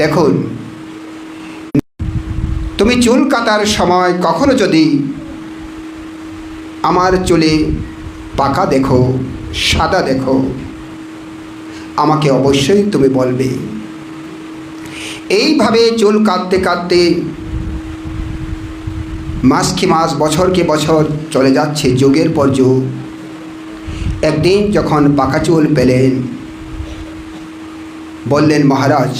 দেখুন তুমি চুল কাটার সময় কখনো যদি আমার চুলে পাকা দেখো, সাদা দেখো, আমাকে অবশ্যই তুমি বলবে। এইভাবে চুল কাটতে কাটতে মাস কি মাস, বছর কি বছর চলে যাচ্ছে, যুগের পর যুগ। একদিন যখন পাকা চুল পেলেন, বললেন, মহারাজ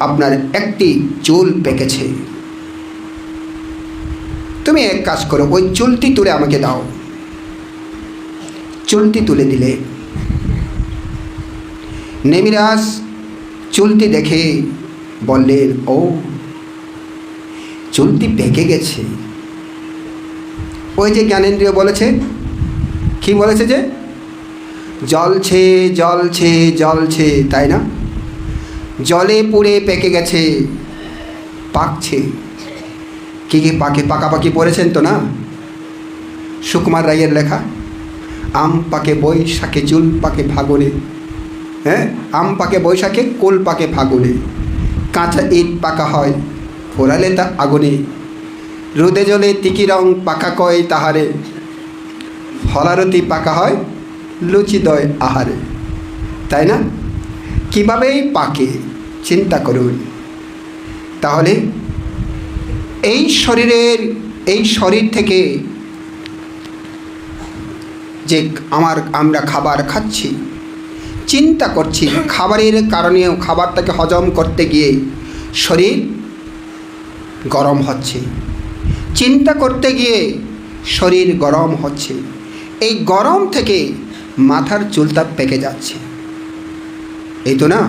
আপনার একটি চুল পেকেছে। তুমি এক কাজ করো, ওই চুলটি তুলে আমাকে দাও। চুলটি তুলে দিলে। নেমিরাজ চুলটি দেখে বললেন, ও, চুলটি পেকে গেছে। ওই যে জ্ঞানেন্দ্রিয় বলেছে, কি বলেছে যে? জলছে জলছে জলছে। তাই না? জলে পুড়ে পেকে গেছে। পাকছে। কি কি পাকে পাকাপাকি পড়েছেন তো না? সুকুমার রায়ের লেখা, আম পাকে বৈশাখে, চুল পাকে ফাগুনে। হ্যাঁ? আম পাকে বৈশাখে, কোল পাকে ফাগুনে। কাঁচা ইট পাকা হয়, ফোরালে তা আগুনে। রোদে জলে তিকি রং পাকা কয় তাহারে। ফলারতি পাকা হয়, লুচি দয় আহারে। তাই না? কীভাবেই পাকে। চিন্তা করুন। তাহলে এই শরীরের, এই শরীর থেকে যে আমার আমরা খাবার খাচ্ছি, চিন্তা করছি, খাবারের কারণেও খাবারটাকে হজম করতে গিয়ে শরীর গরম হচ্ছে। চিন্তা করতে গিয়ে শরীর গরম হচ্ছে। এই গরম থেকে মাথার চুলটা পেকে যাচ্ছে। এই তো না?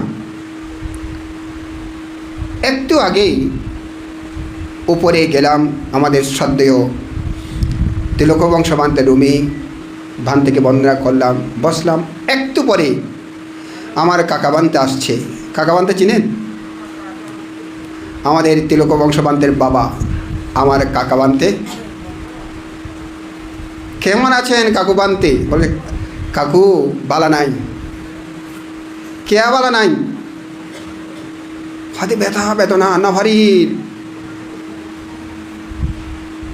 একটু আগেই উপরে গেলাম আমাদের শ্রদ্ধেয় তিলকবংশ বানতে রুমি ভান থেকে বন্দনা করলাম, বসলাম। একটু পরে আমার কাকাবান্তে আসছে। কাকাবান্তে চিনেন? আমাদের তিলক বংশবান্তের বাবা, আমার কাকাবান্তে। কেমন আছেন কাকু বান্তে বলে, কাকু, বালা নাই। কেয়া বালা নাই? হাতে ব্যথা, বেদনা না ভারী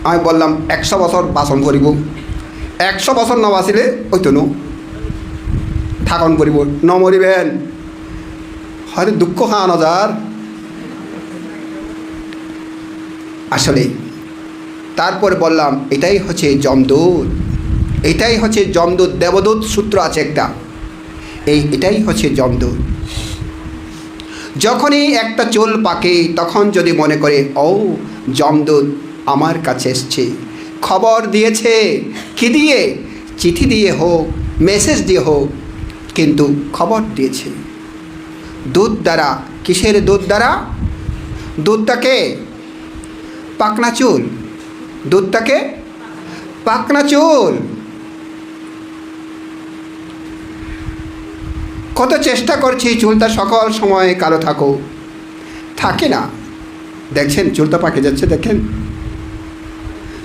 আমি বললাম, একশো বছর বাসন করিব একশো বছর ন বাঁচিলে ওই তো নো থাকন করিব ন মরিবেন। হয়তো দুঃখ খাওয়ানো যার আসলে, তারপর বললাম, এটাই হচ্ছে জমদূত এটাই হচ্ছে জমদূত দেবদূত সূত্র আছে একটা। এই, এটাই হচ্ছে জমদূত যখনই একটা চুল পাকে, তখন যদি মনে করে ও জমদূত আমার কাছে এসছে। খবর দিয়েছে, কি দিয়ে? চিঠি দিয়ে হোক, মেসেজ দিয়ে হোক, কিন্তু খবর দিয়েছে। দুধ দ্বারা, কিসের দুধ দ্বারা? দুধটাকে পাকনা চুল। দুধটাকে পাকনা চুল। কত চেষ্টা করছি, চুলটা সকল সময় কালো থাকো থাকে না। দেখছেন, চুলটা পাকে যাচ্ছে, দেখেন।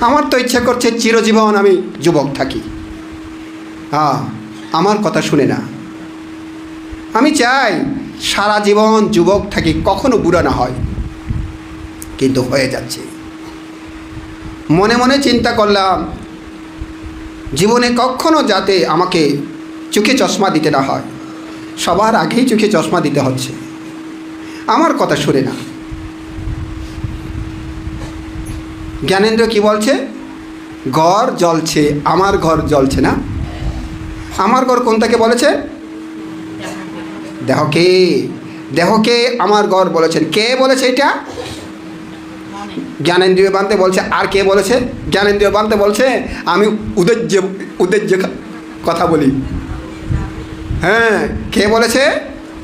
আমার তো ইচ্ছা করছে চিরজীবন আমি যুবক থাকি। হ্যাঁ আমার কথা শুনে না। আমি চাই সারা জীবন যুবক থাকি, কখনো বুড়া না হয়। কিন্তু হয়ে যাচ্ছে। মনে মনে চিন্তা করলাম, জীবনে কখনো যাতে আমাকে চোখে চশমা দিতে না হয়। সবার আগেই চোখে চশমা দিতে হচ্ছে। আমার কথা শুনে না। জ্ঞানেন্দ্র কি বলছে? ঘর জ্বলছে, আমার ঘর জ্বলছে না। আমার ঘর কোনটাকে বলেছে? দেহকে। দেহকে আমার ঘর বলেছেন। কে বলেছে এটা? জ্ঞানেন্দ্রিয় বানতে বলছে। আর কে বলেছে? জ্ঞানেন্দ্রীয় বানতে বলছে, আমি উদ্দেজ্য উদ্দেজ্য কথা বলি। হ্যাঁ কে বলেছে?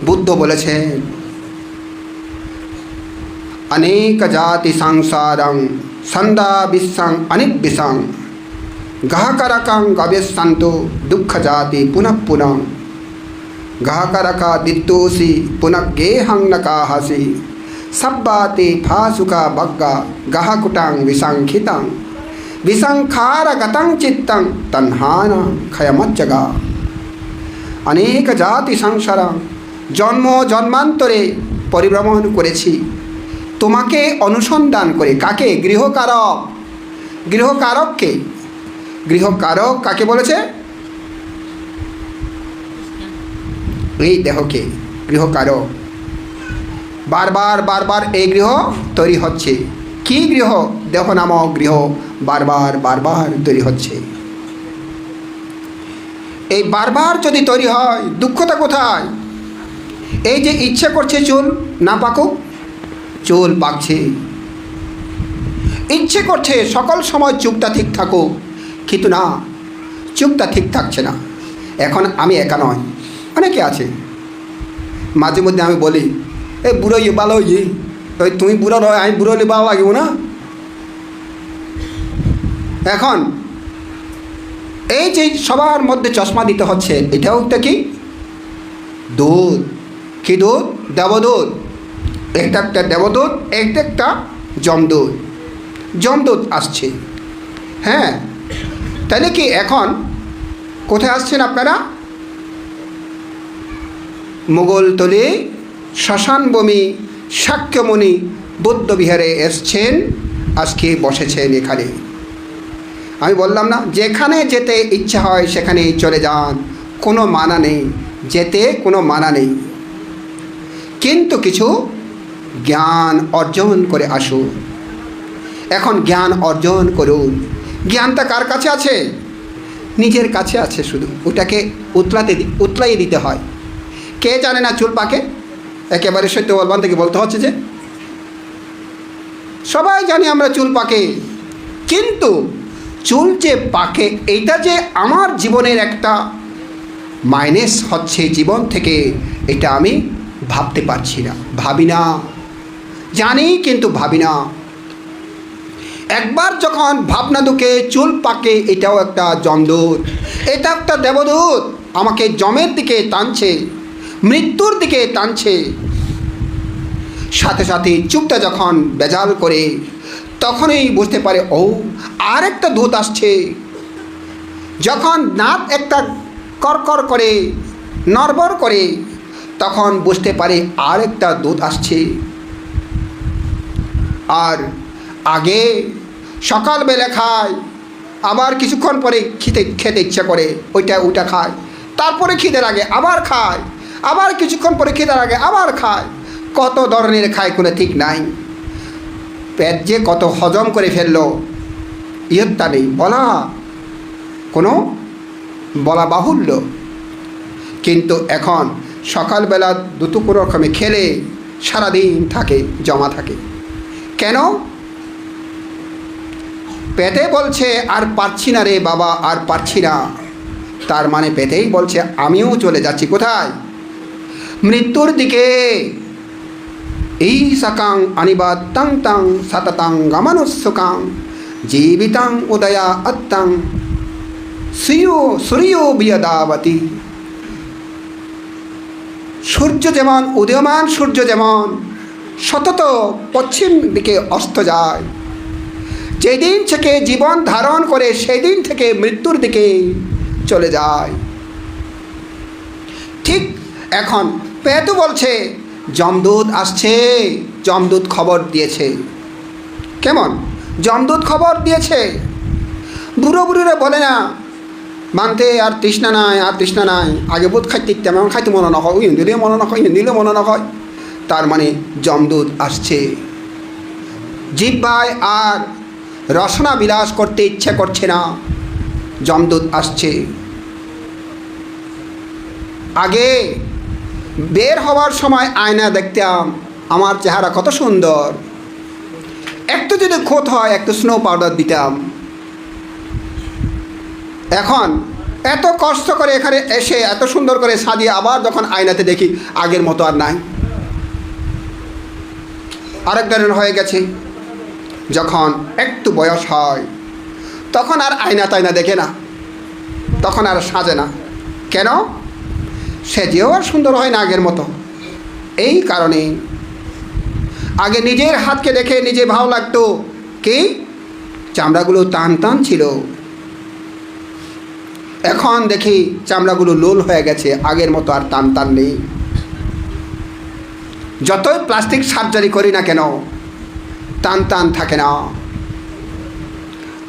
বুদ্ধ বলেছে। অনেক জাতি সংসারং সন্দা বিশ্বং অনেক বিষাং। গাহকারকাং গবেশান্ত দুঃখ জাতি পুনঃ পুনঃ। গাহকারকা দিত্তোষি পুনঃ গেহং নকাহসি সব্বাতে ফাসুকা বগ্গা, গাহকুটাং বিসংখিতাং বিসংখারগতং চিত্তং, তন্হান ক্ষয়মজ্জগা। অনেক জাতি সংসার, জন্ম জন্মান্তরে পরিভ্রমণ করেছি। তোমাকে অনুসন্ধান করে কাকে? গৃহকারক। গৃহকারককে? গৃহকারক কাকে বলেছে? এই দেহকে, গৃহকারক। বারবার বারবার এই গৃহ তৈরি হচ্ছে। কি গৃহ? দেহ নামক গৃহ বারবার বারবার তৈরি হচ্ছে। এই বারবার যদি তৈরি হয় দুঃখটা কোথায়? এই যে ইচ্ছে করছে চুল, না পাকুক, চুল পাকছে। ইচ্ছে করছে সকল সময় চুপটা ঠিক থাকুক, কিন্তু না চুপটা ঠিক থাকছে না। এখন আমি একা নয় অনেকে আছে। মাঝে মধ্যে আমি বলি, এ বুড়ো ইয়ে ভালো ইয়ে তুমি বুড়ো নয়, আমি বুড়ো হলে ভালো লাগবো না? এখন এই যে সবার মধ্যে চশমা দিতে হচ্ছে, এটাও একটা কি? দুধ। কি দুধ? দেবদূত। একটা একটা দেবদূত একটা একটা জমদূত জমদূত আসছে। হ্যাঁ। তাহলে কি এখন কোথায় আসছেন আপনারা? মোগলতলি শ্মশানভূমি শাক্যমণি বৌদ্ধবিহারে এসছেন, আজকে বসেছেন এখানে। আমি বললাম, না, যেখানে যেতে ইচ্ছা হয় সেখানে চলে যান। কোনো মানা নেই। যেতে কোনো মানা নেই। কিন্তু কিছু জ্ঞান অর্জন করে আসুন। এখন জ্ঞান অর্জন করুন। জ্ঞানটা কার কাছে আছে? নিজের কাছে আছে শুধু। ওটাকে উতলাতে উতলাইয়ে দিতে হয়। কে জানে না চুল পাকে? একেবারে সত্য বলবান থেকে বলতে হচ্ছে যে, সবাই জানি আমরা চুল পাকে। কিন্তু চুল যে পাকে এটা যে আমার জীবনের একটা মাইনাস হচ্ছে জীবন থেকে, এটা আমি ভাবতে পারছি না। ভাবি না। জানি কিন্তু ভাবি না। একবার যখন ভাবনা দুকে চুল পাকে, এটাও একটা জমদূত। এটা একটা দেবদূত আমাকে জমের দিকে টানছে, মৃত্যুর দিকে টানছে। সাথে সাথে চুপটা যখন বেজাল করে তখনই বুঝতে পারে, ও আর একটা দূত আসছে। যখন নাক একটা করকর করে, নড়বড় করে, তখন বুঝতে পারে আর একটা দূত আসছে। আর আগে সকালবেলা খায়, আবার কিছুক্ষণ পরে খেতে খেতে ইচ্ছা করে, ওইটা ওইটা খায়। তারপরে খিদে লাগে, আবার খায়, আবার কিছুক্ষণ পরে খিদে লাগে, আবার খায়। কত ধরনের খায় কোনো ঠিক নাই। পেট যে কত হজম করে ফেলল ইয়ত্তা নেই। বলা, কোনো বলা বাহুল্য। কিন্তু এখন সকালবেলা দুটো কোনো রকমে খেলে সারাদিন থাকে, জমা থাকে। কেন? পেটে বলছে, আর পারছি না রে বাবা, আর পারছি না। তার মানে পেটেই বলছে, আমিও চলে যাচ্ছি, কোথায়? মৃত্যুর দিকে এই সাকাং আনিবাদ তাং সাতাতাং গামানুসুকাং জীবিতাং উদয়া আত্তাং সুয়ো সূর্য বিয়দাবতী সূর্য যেমন উদীয়মান সূর্য যেমন সতত পশ্চিম দিকে অস্ত যায় যেদিন থেকে জীবন ধারণ করে সেই দিন থেকে মৃত্যুর দিকে চলে যায় ঠিক এখন পেতু বলছে জমদূত আসছে। জমদূত খবর দিয়েছে। কেমন? জমদূত খবর দিয়েছে? বুড়ো বুড়োরা বলে না। মানতে আর তৃষ্ণা নাই, আর তৃষ্ণা নাই। আগে বোধ খাইতে তেমন খাইতে মনে না হয় ওই দিলে মনে না হয় দিলে মনে না হয় তার মানে জমদূত আসছে। জিব্বায় আর রসনা বিলাস করতে ইচ্ছে করছে না। জমদূত আসছে। আগে বের হওয়ার সময় আয়না দেখতাম, আমার চেহারা কত সুন্দর। একটু যদি ক্ষত হয়, একটু স্নো পাউডার দিতাম। এখন এত কষ্ট করে এখানে এসে, এত সুন্দর করে সাজিয়ে আবার যখন আয়নাতে দেখি, আগের মতো আর নাই। আরেক ধরনের হয়ে গেছে, যখন একটু বয়স হয়, তখন আর আয়না তাইনা দেখে না, তখন আর সাজে না। কেন? সে যেও আর সুন্দর হয় না আগের মতো। এই কারণে আগে নিজের হাতকে দেখে নিজে ভালো লাগতো। কি? চামড়াগুলো টান টান ছিল। এখন দেখি চামড়াগুলো লোল হয়ে গেছে, আগের মতো আর টান টান নেই। যতই প্লাস্টিক সার্জারি করি না কেন, টান টান থাকে না।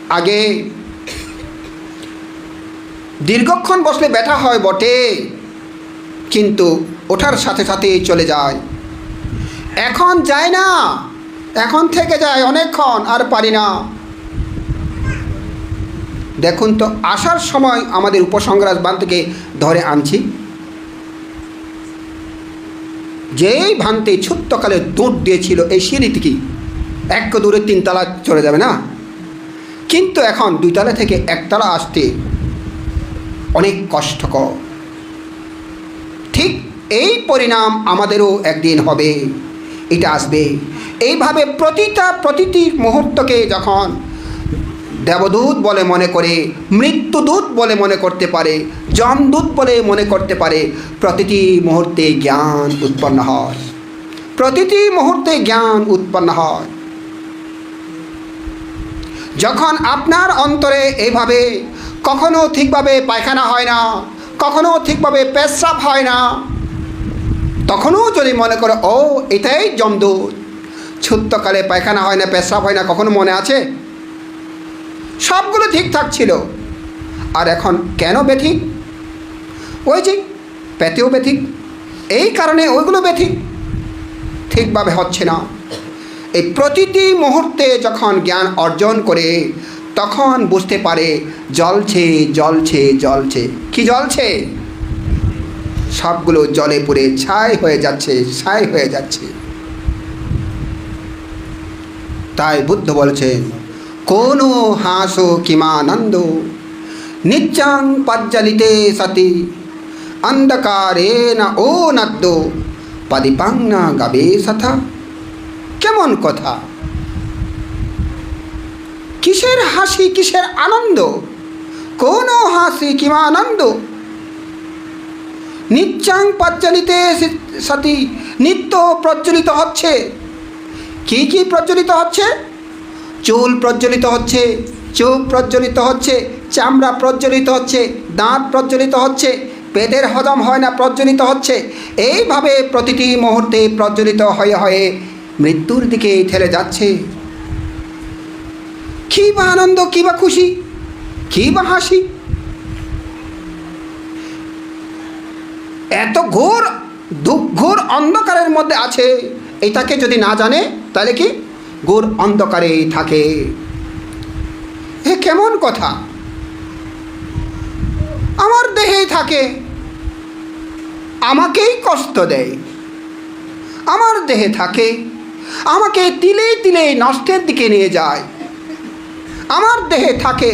আগে দীর্ঘক্ষণ বসলে ব্যথা হয় বটে। কিন্তু ওঠার সাথে সাথেই চলে যায়। এখন যায় না। এখন থেকে যায় অনেকক্ষণ, আর পারি না। দেখুন তো, আসার সময় আমাদের উপসংগ্রাস বান ধরে আনছি। যেই ভান্তে ছোট্টকালে দৌড় দিয়েছিল, এই সিঁড়ি থেকে এক দূরে তিনতলা চলে যাবে না? কিন্তু এখন দুইতলা থেকে একতলা আসতে অনেক কষ্টকর। ঠিক এই পরিণাম আমাদেরও একদিন হবে। এটা আসবে। এইভাবে প্রতিটা প্রতিটি মুহূর্তকে যখন দেবদূত বলে মনে করে, মৃত্যুদূত বলে মনে করতে পারে, যমদূত বলে মনে করতে পারে, প্রতিটি মুহূর্তে জ্ঞান উৎপন্ন হয়। প্রতিটি মুহূর্তে জ্ঞান উৎপন্ন হয়। যখন আপনার অন্তরে এইভাবে কখনো ঠিকভাবে পায়খানা হয় না কখনো ঠিকভাবে পেশাব হয় না। তখনও যদি মনে করে, ও, এটাই জমদূত ছুত্তকালে পায়খানা হয় না পেশাব হয় না, কখনো মনে আছে? সবগুলো ঠিকঠাক ছিল। আর এখন কেন ব্যথিক? ওই যে পেতেও ব্যথিক। এই কারণে ওইগুলো ব্যথিক। ঠিকভাবে হচ্ছে না। এই প্রতিটি মুহূর্তে যখন জ্ঞান অর্জন করে তখন বুঝতে পারে জলছে জলছে জলছে। কি জলছে? সবগুলো জলে পুড়ে ছাই হয়ে যাচ্ছে, ছাই হয়ে যাচ্ছে। তাই বুদ্ধ বলছেন, কোন হাসো কিমানন্দ। নিত্যাং পজ্জলিতে সতি। অন্ধকারে না ও নদ্দ পদিপাংনা গাবে সথা। কেমন কথা। কিসের হাসি, কিসের আনন্দ? কোন হাসি কিমা আনন্দ? নিত্যাং পজ্জলিতে সতি, নিত্য প্রজ্বলিত হচ্ছে। কি কি প্রজ্বলিত হচ্ছে? চুল প্রজ্বলিত হচ্ছে চোখ প্রজ্বলিত হচ্ছে, চামড়া প্রজ্বলিত হচ্ছে, দাঁত প্রজ্বলিত হচ্ছে, পেটের হজম হয় না, প্রজ্বলিত হচ্ছে। এইভাবে প্রতিটি মুহূর্তে প্রজ্বলিত হয়ে হয়ে মৃত্যুর দিকে ঠেলে যাচ্ছে। কী বা আনন্দ কী বা খুশি কী বা হাসি। এত ঘোর ঘোর অন্ধকারের মধ্যে আছে, এটাকে যদি না জানে, তাহলে কি? ঘোর অন্ধকারে থাকে। এ কেমন কথা? আমার দেহেই থাকে। আমাকেই কষ্ট দেয়। আমার দেহে থাকে। আমাকে তিলে তিলে নষ্টের দিকে নিয়ে যায়। আমার দেহে থাকে,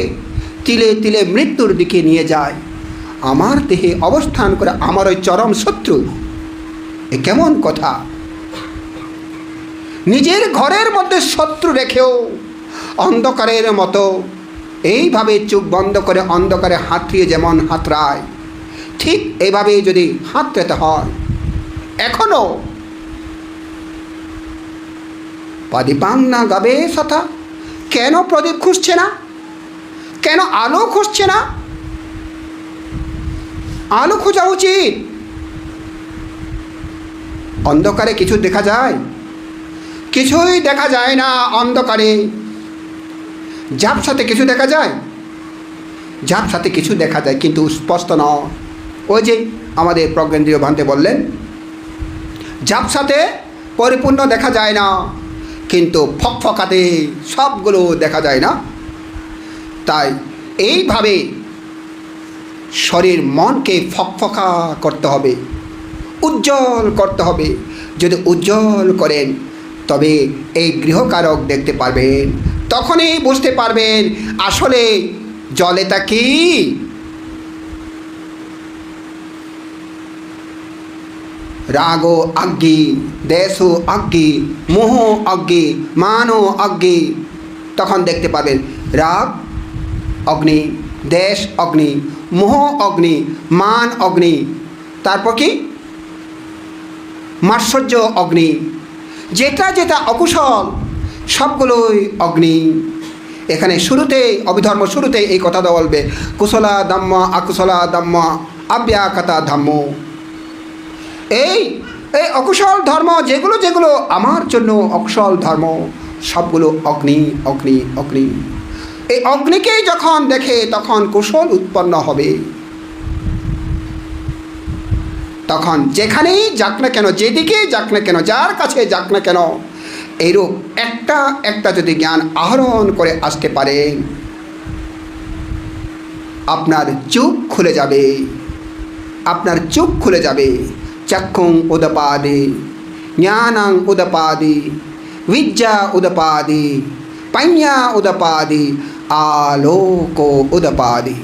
তিলে তিলে মৃত্যুর দিকে নিয়ে যায়। আমার দেহে অবস্থান করে আমার ওই চরম শত্রু। এ কেমন কথা? নিজের ঘরের মধ্যে শত্রু রেখেও অন্ধকারের মতো এইভাবে চোখ বন্ধ করে অন্ধকারে হাতড়িয়ে যেমন হাতড়ায়, ঠিক এইভাবে যদি হাতড়াতে হয় এখনও প্রদীপাং না গাবে সথা কেন প্রদীপ খুঁজছে না? কেন আলো খুঁজছে না? আলো খোঁজা উচিত। অন্ধকারে কিছু দেখা যায়। কিছুই দেখা যায় না অন্ধকারে। ঝাপসাতে কিছু দেখা যায়। ঝাপসাতে কিছু দেখা যায়, কিন্তু স্পষ্ট নয়। ওই যে আমাদের প্রজ্ঞেন্দ্রীয় ভান্তে বললেন, ঝাপসাতে পরিপূর্ণ দেখা যায় না। কিন্তু ফকফকাতে সবগুলো দেখা যায় না। তাই এইভাবে শরীর মনকে ফকফকা করতে হবে, উজ্জ্বল করতে হবে। যদি উজ্জ্বল করেন, তবে এই গৃহকারক দেখতে পারবেন, তখনই বুঝতে পারবেন আসলে জলেটা কি? রাগ আজ্ঞি, দেশ আজ্ঞি, মোহ অজ্ঞি মানও অজ্ঞি তখন দেখতে পাবেন রাগ অগ্নি, দেশ অগ্নি, মোহ অগ্নি, মান অগ্নি। তারপর কি? মাৎসর্য অগ্নি। যেটা যেটা অকুশল, সবগুলোই অগ্নি। এখানে শুরুতেই, অভিধর্ম শুরুতে এই কথাটা বলবে, কুশলা দাম্মা, আকুশলা দাম্মা আব্যাকাতা ধাম্ম। এই এই অকুশল ধর্ম, যেগুলো যেগুলো আমার জন্য অকুশল ধর্ম, সবগুলো অগ্নি অগ্নি অগ্নি। এই অগ্নিকেই যখন দেখে, তখন কুশল উৎপন্ন হবে। তখন যেখানেই যাক না কেন যেদিকেই যাক না কেন, যার কাছে যাক না কেন, এইরূপ একটা একটা যদি জ্ঞান আহরণ করে আসতে পারে, আপনার চোখ খুলে যাবে। আপনার চোখ খুলে যাবে। চক্ষুং উদপাদে জ্ঞানাং উদপাদি বিদ্যা উদপাদি পাইয়া উদপাদি আলোক উদপাদি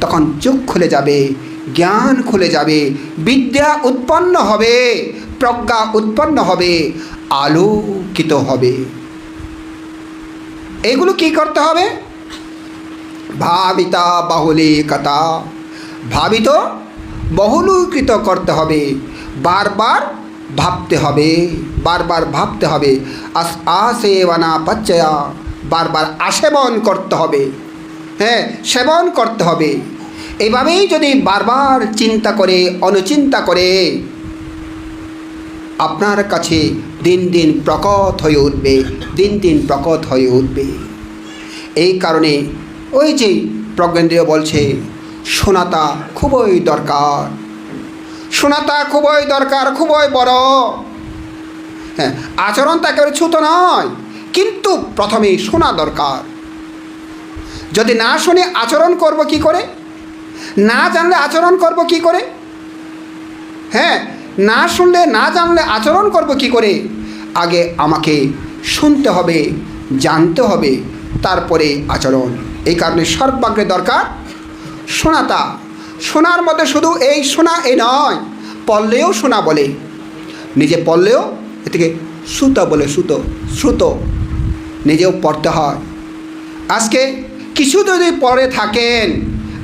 তখন চোখ খুলে যাবে জ্ঞান খুলে যাবে বিদ্যা উৎপন্ন হবে প্রজ্ঞা উৎপন্ন হবে আলোকিত হবে এগুলো কি করতে হবে ভাবিতা বাহুলে কথা ভাবিত বহুলীকৃত করতে হবে। বারবার ভাবতে হবে, বারবার ভাবতে হবে। আস আসে বানা পাচ্চয়া, বারবার আসেবন করতে হবে। হ্যাঁ সেবন করতে হবে। এভাবেই যদি বারবার চিন্তা করে, অনুচিন্তা করে, আপনার কাছে দিন দিন প্রকট হয়ে উঠবে, দিন দিন প্রকট হয়ে উঠবে। এই কারণে ওই যে প্রজ্ঞেন্দ্রীয় বলছে শোনাতা খুবই দরকার। শোনাতা খুবই দরকার, খুবই বড়। হ্যাঁ আচরণ তাকে ছুত নয়, কিন্তু প্রথমে শোনা দরকার। যদি না শুনে আচরণ করব কি করে? না জানলে আচরণ করব কি করে? হ্যাঁ না শুনলে, না জানলে আচরণ করব কি করে? আগে আমাকে শুনতে হবে, জানতে হবে, তারপরে আচরণ। এই কারণে সর্বাগ্রে দরকার শোনাতা শোনার মধ্যে শুধু এই শোনা এই নয়, পড়লেও শোনা বলে। নিজে পড়লেও এটিকে সুতো বলে, সুতো শ্রুতো নিজেও পড়তে হয়। আজকে কিছু যদি পড়ে থাকেন,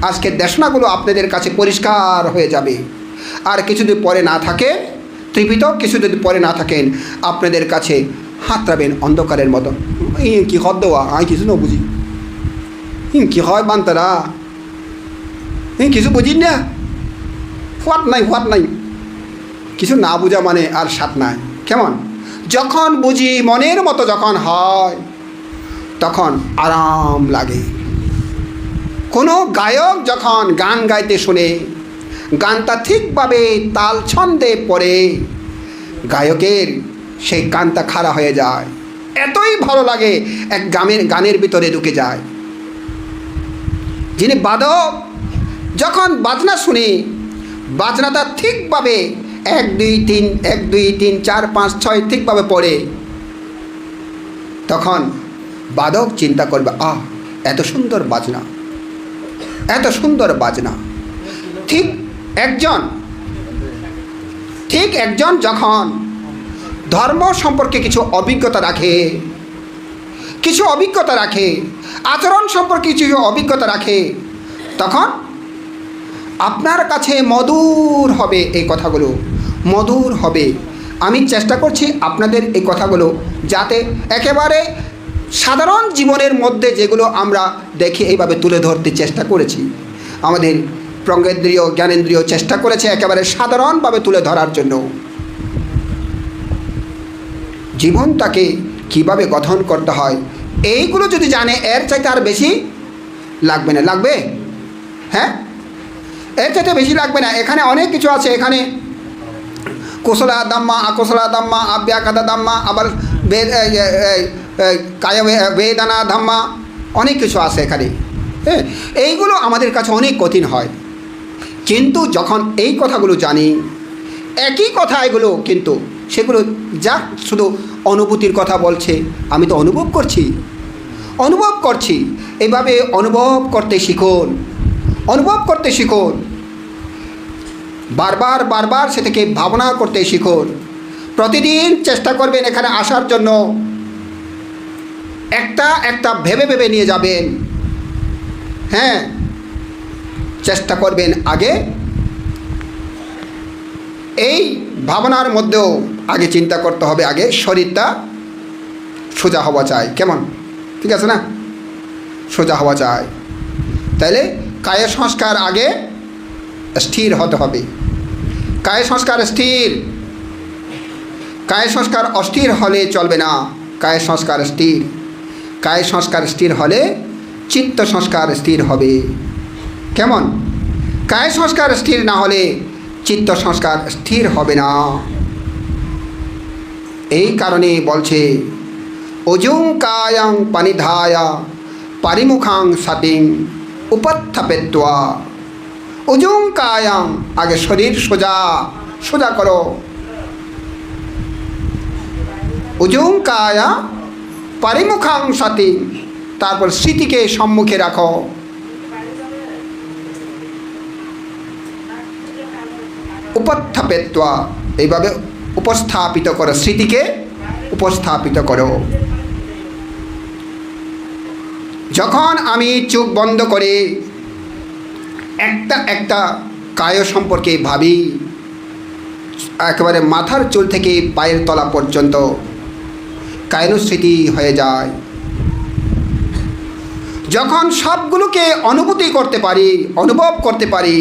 আজকে দেশনাগুলো আপনাদের কাছে পরিষ্কার হয়ে যাবে। আর কিছু যদি পরে না থাকে ত্রিপিত কিছু যদি পরে না থাকেন, আপনাদের কাছে হাতড়াবেন অন্ধকারের মতো। কি হদ দেওয়া আমি কিছু না বুঝি। কি হয় বান্তারা? ই কিছু বুঝি না? হোয়াট নাই হোয়াট নাই? কিছু না বোঝা মানে আর সাত নাই। কেমন? যখন বুঝি মনের মতো যখন হয়, তখন আরাম লাগে। কোনো গায়ক যখন গান গাইতে শুনে, গানটা ঠিকভাবে তাল ছন্দে পড়ে, গায়কের সেই গানটা খাড়া হয়ে যায়। এতই ভালো লাগে এক গানের গানের ভিতরে ঢুকে যায়। যিনি বাদক যখন বাজনা শুনে বাজনাটা ঠিকভাবে এক, দুই, তিন, এক, দুই, তিন, চার, পাঁচ, ছয় ঠিকভাবে পড়ে। তখন বাদক চিন্তা করবে, আহ, এত সুন্দর বাজনা, এত সুন্দর বাজনা। ঠিক একজন ঠিক একজন যখন ধর্ম সম্পর্কে কিছু অভিজ্ঞতা রাখে, কিছু অভিজ্ঞতা রাখে, আচরণ সম্পর্কে কিছু অভিজ্ঞতা রাখে, তখন আপনার কাছে মধুর হবে এই কথাগুলো, মধুর হবে। আমি চেষ্টা করছি আপনাদের এই কথাগুলো যাতে একেবারে সাধারণ জীবনের মধ্যে যেগুলো আমরা দেখি এইভাবে তুলে ধরতে চেষ্টা করেছি, আমাদের প্রজ্ঞেন্দ্রীয় জ্ঞানেন্দ্রীয় চেষ্টা করেছে একেবারে সাধারণভাবে তুলে ধরার জন্য। জীবনটাকে কীভাবে গঠন করতে হয়, এইগুলো যদি জানে, এর চাইতে আর বেশি লাগবে না। লাগবে? হ্যাঁ? এর চাইতে বেশি লাগবে না। এখানে অনেক কিছু আছে। এখানে কুশলা দাম্মা আকোশলা দাম্মা, আব্যাকাদা দাম্মা, আবার কায় বেদানা ধাম্মা অনেক কিছু আছে এখানে। হ্যাঁ এইগুলো আমাদের কাছে অনেক কঠিন হয়। কিন্তু যখন এই কথাগুলো জানি, একই কথা এগুলো কিন্তু সেগুলো যা শুধু অনুভূতির কথা বলছে, আমি তো অনুভব করছি। অনুভব করছি। এইভাবে অনুভব করতে শিখুন। অনুভব করতে শিখুন। বারবার বারবার সেটাকে ভাবনা করতে শিখুন। প্রতিদিন চেষ্টা করবেন এখানে আসার জন্য। একটা একটা ভেবে ভেবে নিয়ে যাবেন। হ্যাঁ চেষ্টা করবেন আগে। এই ভাবনার মধ্যেও আগে চিন্তা করতে হবে, আগে শরীরটা সোজা হওয়া চাই। কেমন? ঠিক আছে না? সোজা হওয়া চাই। তাইলে কায় সংস্কার আগে স্থির হতে হবে। কায় সংস্কার স্থির। কায় সংস্কার অস্থির হলে চলবে না। কায় সংস্কার স্থির। কায় সংস্কার স্থির হলে চিত্ত সংস্কার স্থির হবে। কেমন? কায় সংস্কার স্থির না হলে চিত্ত সংস্কার স্থির হবে না। এই কারণে বলছে, অজুং কায়াং পানিধায়া, পারিমুখাং সাতিং। উপত্থাপেত্বা অজুং কায়াং আগে শরীর সোজা সোজা করো। উজুং কায়া পারিমুখাং সাতি তারপর স্মৃতিকে সম্মুখে রাখো। উপস্থাপেত্বা এইভাবে উপস্থাপিত করো, স্মৃতিকে উপস্থাপিত করো। যখন আমি চোখ বন্ধ করে একটা একটা কায় সম্পর্কে ভাবি, একেবারে মাথার চুল থেকে পায়ের তলা পর্যন্ত কায়নুস্মৃতি হয়ে যায়। যখন সবগুলোকে অনুভূতি করতে পারি, অনুভব করতে পারি,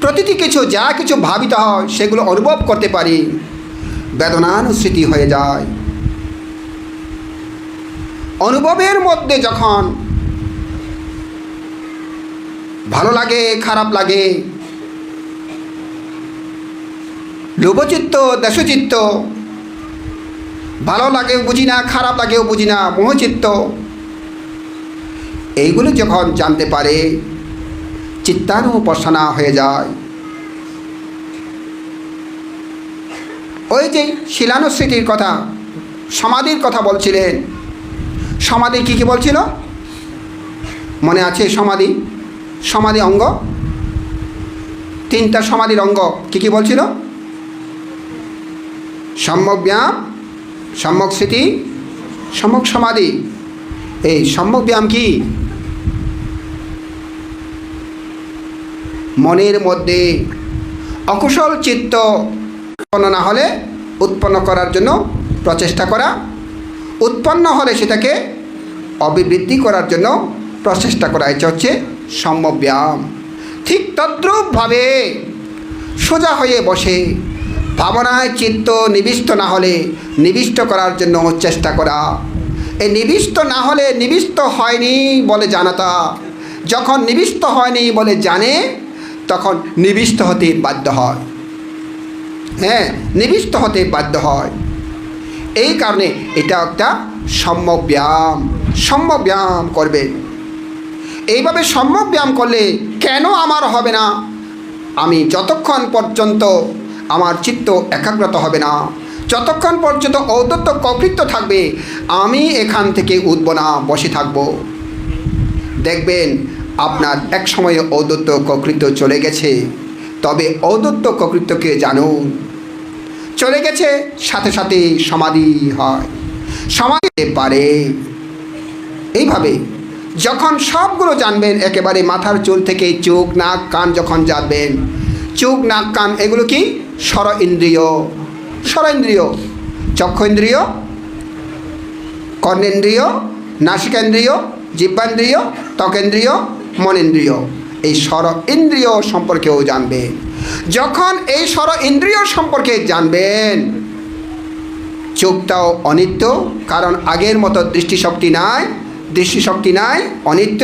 প্রতিটি কিছু যা কিছু ভাবিত হয়, সেগুলো অনুভব করতে পারি বেদনানুস্মৃতি হয়ে যায়। অনুভবের মধ্যে যখন ভালো লাগে, খারাপ লাগে, লোভচিত্ত, দেশচিত্ত, ভালো লাগেও বুঝি না, খারাপ লাগেও বুঝি না, মোহচিত্ত, এইগুলো যখন জানতে পারে, চিত্তানুপাসনা হয়ে যায়। ওই যে শিলানুস্মৃতির কথা, সমাধির কথা বলছিলেন সমাধি কী কী বলছিল? মনে আছে সমাধি? সমাধি অঙ্গ? তিনটা সমাধির অঙ্গ কী কী বলছিল? সম্যক ব্যায়াম, সম্যক স্মৃতি, সম্যক সমাধি। এই সম্যক ব্যায়াম কি? মনের মধ্যে অকুশল চিত্ত উৎপন্ন না হলে উৎপন্ন করার জন্য প্রচেষ্টা করা। উৎপন্ন হলে সেটাকে অভিবৃদ্ধি করার জন্য প্রচেষ্টা করা এটা হচ্ছে সম্যক ব্যায়াম ঠিক তদ্রূপভাবে সোজা হয়ে বসে ভাবনায় চিত্ত নিবিষ্ট না হলে নিবিষ্ট করার জন্য চেষ্টা করা। এই নিবিষ্ট না হলে নিবিষ্ট হয়নি বলে জানাতা যখন নিবিষ্ট হয়নি বলে জানে, তখন নিবিষ্ট হতে বাধ্য হয়। হ্যাঁ নিবিষ্ট হতে বাধ্য হয়। এই কারণে এটা একটা সম্যক ব্যায়াম সম্যক ব্যায়াম করবেন এইভাবে সম্যক ব্যায়াম করলে কেন আমার হবে না? আমি যতক্ষণ পর্যন্ত আমার চিত্ত একাগ্রত হবে না, যতক্ষণ পর্যন্ত ঔদত্ত ককৃত্য থাকবে, আমি এখান থেকে উঠব না, বসে থাকব। দেখবেন, আপনার এক সময়ে ঔদত্ত ককৃত্য চলে গেছে। তবে ঔদত্ত ককৃত্যকে জানুন। চলে গেছে, সাথে সাথে সমাধি হয়। সমাধি পারে। এইভাবে যখন সবগুলো জানবেন, একেবারে মাথার চুল থেকে চোখ, নাক, কান যখন জানবেন, চোখ, নাক, কান, এগুলো কি? স্বর ইন্দ্রিয়। স্বর ইন্দ্রিয়, চক্ষু ইন্দ্রিয় কর্ণেন্দ্রিয় নাসিকেন্দ্রিয় জিব্বান্দ্রিয় ত্বকেন্দ্রিয় মনেন্দ্রিয় এই স্বর ইন্দ্রিয় সম্পর্কেও জানবেন। যখন এই স্বর ইন্দ্রিয় সম্পর্কে জানবেন, চোখটাও অনিত্য, কারণ আগের মতো দৃষ্টিশক্তি নাই দৃষ্টিশক্তি নাই, অনিত্য।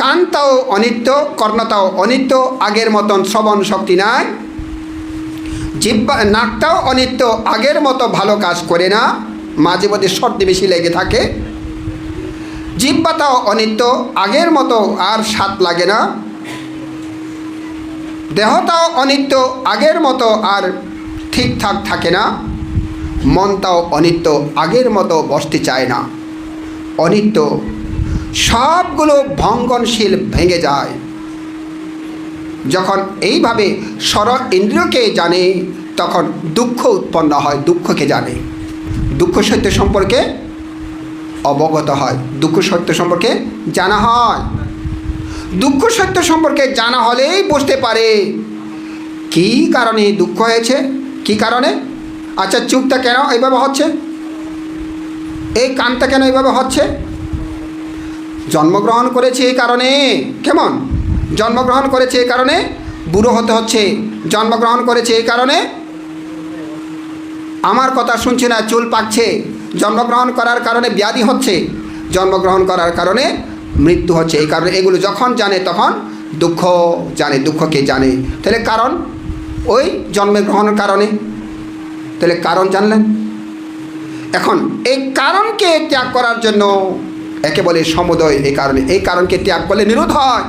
কানটাও অনিত্য কর্ণতাও অনিত্য, আগের মতন শ্রবণ শক্তি নাই। জিব্বা, নাকটাও অনিত্য, আগের মতো ভালো কাজ করে না। মাঝে মধ্যে সর্দি বেশি লেগে থাকে। জিব্বাটাও অনিত্য, আগের মতো আর স্বাদ লাগে না। দেহটাও অনিত্য, আগের মতো আর ঠিকঠাক থাকে না। মনটাও অনিত্য, আগের মতো বসতে চায় না। অনিত্য, সবগুলো ভঙ্গনশীল ভেঙে যায়। যখন এইভাবে স্বর ইন্দ্রিয়কে জানে, তখন দুঃখ উৎপন্ন হয়, দুঃখকে জানে। দুঃখ সত্য সম্পর্কে অবগত হয়। দুঃখ সত্য সম্পর্কে জানা হয়। দুঃখ সত্য সম্পর্কে জানা হলেই বুঝতে পারে কি কারণে দুঃখ হয়েছে, কি কারণে? আচ্ছা চুপটা কেন এইভাবে হচ্ছে? এই কানটা কেন এইভাবে হচ্ছে? জন্মগ্রহণ করেছে এই কারণে। কেমন? জন্মগ্রহণ করেছে এই কারণে? বুড়ো হতে হচ্ছে। জন্মগ্রহণ করেছে এই কারণে? আমার কথা শুনছে না, চুল পাকছে। জন্মগ্রহণ করার কারণে ব্যাধি হচ্ছে। জন্মগ্রহণ করার কারণে মৃত্যু হচ্ছে। এই কারণে এগুলো যখন জানে, তখন দুঃখ জানে, দুঃখকে জানে। তাহলে কারণ? ওই জন্মে গ্রহণের কারণে। তাহলে কারণ জানলেন? এখন, এই কারণকে ত্যাগ করার জন্য একে বলে সমুদয় এই কারণে। এই কারণকে ত্যাগ করলে নিরোধ হয়।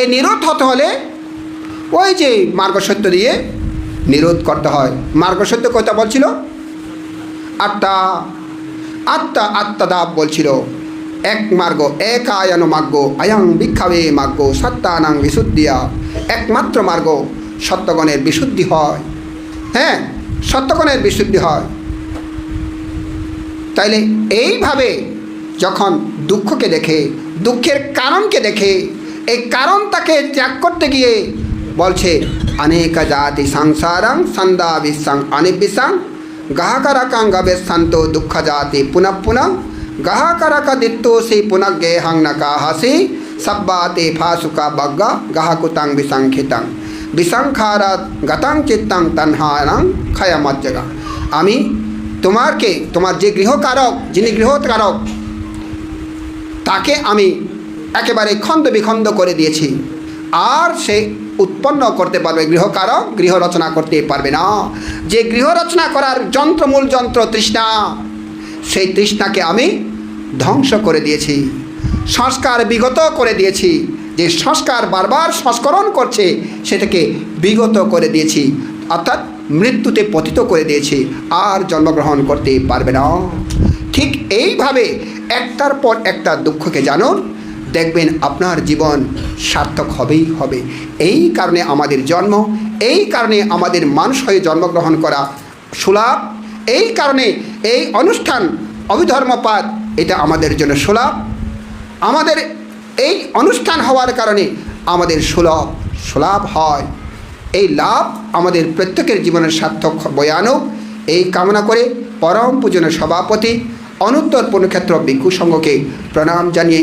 এই নিরোধ হতে হলে ওই যে মার্গসত্য দিয়ে নিরোধ করতে হয়। মার্গসত্য কথা বলছিল? আত্মা আত্মা, আত্মদাব বলছিল। এক মার্গ এক আয়ন মার্গ, আয়াং ভিক্ষাবে মার্গ সত্যানাং বিশুদ্ধিয়া। একমাত্র মার্গ, সত্যগণের বিশুদ্ধি হয়। হ্যাঁ সত্যগণের বিশুদ্ধি হয়। তাইলে এইভাবে যখন দুঃখকে দেখে, দুঃখের কারণকে দেখে, এই কারণ তাকে ত্যাগ করতে গিয়ে বলছে, অনেক জাতি সংসারং সন্দা বিশ্বং অনিবিশ্বং গাহকারকাং গবে শান্ত দুঃখ জাতি পুনঃ পুনঃ গাহকারক দিত্তোসি পুনঃ গেহং নকাহাসি সব্বাতে ফাসুকা বগ্গা গাহকুতাং বিসংখিতং বিসংখারাত গতাং চিত্তাং তন্হারাং ক্ষয়মজ্জগা আমি তোমারকে তোমার যে গৃহকারক যিনি গৃহকারক তাকে আমি একেবারে খণ্ড বিখণ্ড করে দিয়েছি আর সে উৎপন্ন করতে পারবে গৃহকারক গৃহ রচনা করতে পারবে না। যে গৃহ রচনা করার যন্ত্র, মূল যন্ত্র তৃষ্ণা, সেই তৃষ্ণাকে আমি ধ্বংস করে দিয়েছি, সংস্কার বিগত করে দিয়েছি। যে সংস্কার বারবার সংস্করণ করছে, সেটাকে বিগত করে দিয়েছি, অর্থাৎ মৃত্যুতে পতিত করে দিয়েছি, আর জন্মগ্রহণ করতে পারবে না। ঠিক এইভাবে একটার পর একটা দুঃখকে জানুন দেখবেন আপনার জীবন সার্থক হবেই হবে। এই কারণে আমাদের জন্ম, এই কারণে আমাদের মানুষ হয়ে জন্মগ্রহণ করা সুলাভ, এই কারণে এই অনুষ্ঠান অভিধর্মপাত এটা আমাদের জন্য সুলাভ। আমাদের এই অনুষ্ঠান হওয়ার কারণে আমাদের সুলভ, সুলাভ হয়। এই লাভ আমাদের প্রত্যেকের জীবনের সার্থক বয়ানক এই কামনা করে পরম পূজনের সভাপতি অনুত্তর পুণ্যক্ষেত্র ভিক্ষু সংঘকে প্রণাম জানিয়ে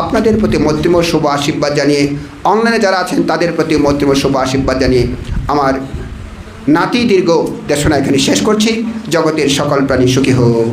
আপনাদের প্রতি মধ্যম শুভ আশীর্বাদ জানিয়ে অনলাইনে যারা আছেন, তাদের প্রতি মধ্যম শুভ আশীর্বাদ জানিয়ে আমার নাতি দীর্ঘ দেশনা এখানে শেষ করছি। জগতের সকল প্রাণী সুখী হোক।